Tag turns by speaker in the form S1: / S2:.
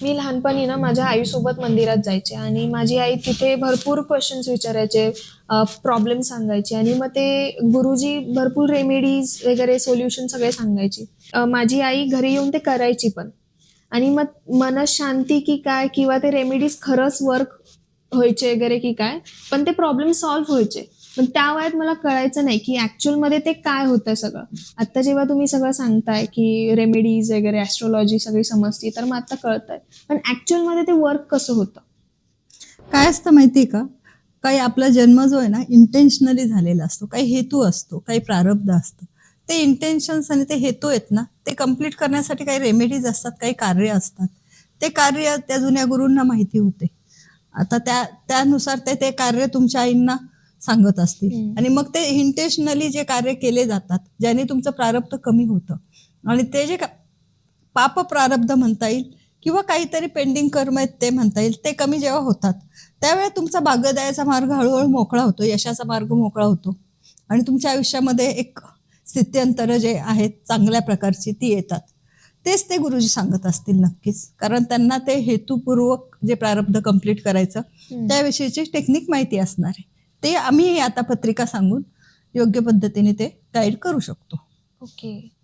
S1: मी लहानपणी ना माझ्या आईसोबत मंदिरात जायचे आणि माझी आई तिथे भरपूर क्वेश्चन्स विचारायचे प्रॉब्लेम सांगायचे आणि मग ते गुरुजी भरपूर रेमेडीज वगैरे सोल्युशन सगळे सांगायची. माझी आई घरी येऊन ते करायची पण. आणि मग मन शांती की काय किंवा ते रेमेडीज खरंच वर्क व्हायचे वगैरे की काय पण ते प्रॉब्लेम सॉल्व्ह व्हायचे. पण त्या वयात मला कळायचं नाही की ऍक्च्युअलमध्ये ते काय होतंय सगळं. आता जेव्हा तुम्ही सगळं सांगताय की रेमेडीज वगैरे ऍस्ट्रॉलॉजी सगळी समजती तर मग आता कळतंय. पण ऍक्च्युअलमध्ये ते वर्क कसं होतं?
S2: काय असतं माहितीये का? काही आपला जन्म जो आहे ना इंटेन्शनली झालेला असतो. काही हेतू असतो काही प्रारब्ध असतं. ते इंटेन्शन्स आणि ते हेतू आहेत ना ते कंप्लीट करण्यासाठी काही रेमेडीज असतात काही कार्य असतात. ते कार्य त्या जुन्या गुरूंना माहिती होते. आता त्या त्यानुसार ते ते कार्य तुमच्या आईंना सांगत असतील. आणि मग ते इंटेन्शनली जे कार्य केले जातात ज्याने तुमचं प्रारब्ध कमी होतं. आणि ते जे पाप प्रारब्ध म्हणता येईल किंवा काहीतरी पेंडिंग कर्म आहेत ते म्हणता येईल ते कमी जेव्हा होतात त्यावेळेला तुमचा भाग्यदायाचा मार्ग हळूहळू मोकळा होतो यशाचा मार्ग मोकळा होतो. आणि तुमच्या आयुष्यामध्ये एक स्थित्यंतर जे आहेत चांगल्या प्रकारची ती येतात. तेच ते गुरुजी सांगत असतील नक्कीच. कारण त्यांना ते हेतुपूर्वक जे प्रारब्ध कंप्लीट करायचं. त्याविषयीची टेक्निक माहिती असणार आहे. ते आम्ही आता पत्रिका सांगून योग्य पद्धतीने ते गाईड करू शकतो.
S1: ओके